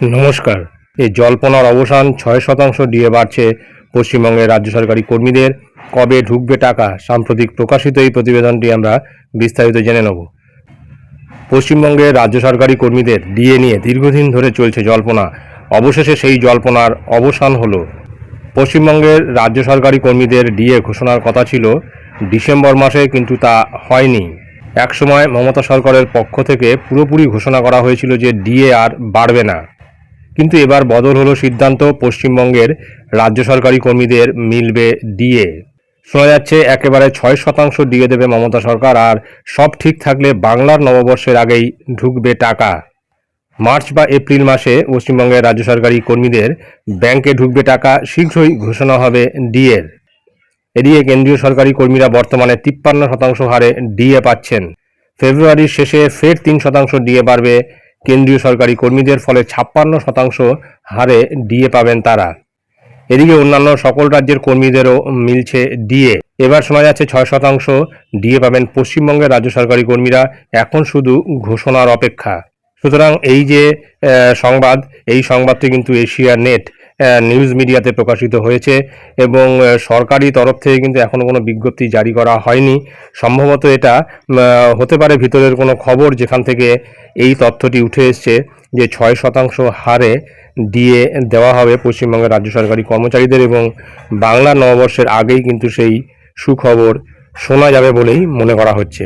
নমস্কার। এই জল্পনার অবসান ছয় শতাংশ দিয়ে বাড়ছে পশ্চিমবঙ্গের রাজ্য সরকারি কর্মীদের। কবে ঢুকবে টাকা? সাম্প্রতিক প্রকাশিত এই প্রতিবেদনটি আমরা বিস্তারিত জেনে নেব। পশ্চিমবঙ্গের রাজ্য সরকারি কর্মীদের ডিএ নিয়ে দীর্ঘদিন ধরে চলছে জল্পনা। অবশেষে সেই জল্পনার অবসান হলো। পশ্চিমবঙ্গের রাজ্য সরকারি কর্মীদের ডিএ ঘোষণার কথা ছিল ডিসেম্বর মাসে, কিন্তু তা হয়নি। একসময় মমতা সরকারের পক্ষ থেকে পুরোপুরি ঘোষণা করা হয়েছিল যে ডিএ আর বাড়বে না। কিন্তু এবার বদল হলো সিদ্ধান্ত পশ্চিমবঙ্গের রাজ্য সরকারি কর্মীদের মিলবে ডিএ। শোনা যাচ্ছে একেবারে ছয় শতাংশ ডিএ দেবে মমতা সরকার আর সব ঠিক থাকলে বাংলার নববর্ষের আগেই ঢুকবে টাকা। মার্চ বা এপ্রিল মাসে পশ্চিমবঙ্গের রাজ্য সরকারি কর্মীদের ব্যাংকে ঢুকবে টাকা, শীঘ্রই ঘোষণা হবে ডিএর। এদিকে কেন্দ্রীয় সরকারি কর্মীরা বর্তমানে তিপ্পান্ন শতাংশ হারে ডিএ পাচ্ছেন। ফেব্রুয়ারির শেষে ফের তিন শতাংশ ডিএ বাড়বে কেন্দ্রীয় সরকারি কর্মীদের ফলে ছাপ্পান্ন শতাংশ হারে ডিএ পাবেন তারা। এদিকে অন্যান্য সকল রাজ্যের কর্মীদেরও মিলছে ডিএ। এবার শোনা যাচ্ছে ছয় শতাংশ ডিএ পাবেন পশ্চিমবঙ্গের রাজ্য সরকারি কর্মীরা, এখন শুধু ঘোষণার অপেক্ষা। সুতরাং এই যে সংবাদ, এই সংবাদটি কিন্তু এশিয়া নেট নিউজ মিডিয়াতে প্রকাশিত হয়েছে এবং সরকারি তরফ থেকে কিন্তু এখনও কোনো বিজ্ঞপ্তি জারি করা হয়নি। সম্ভবত এটা হতে পারে ভিতরের কোনো খবর যেখান থেকে এই তথ্যটি উঠে এসছে যে ছয় শতাংশ হারে দিয়ে দেওয়া হবে পশ্চিমবঙ্গের রাজ্য সরকারি কর্মচারীদের এবং বাংলা নববর্ষের আগেই কিন্তু সেই সুখবর শোনা যাবে বলেই মনে করা হচ্ছে।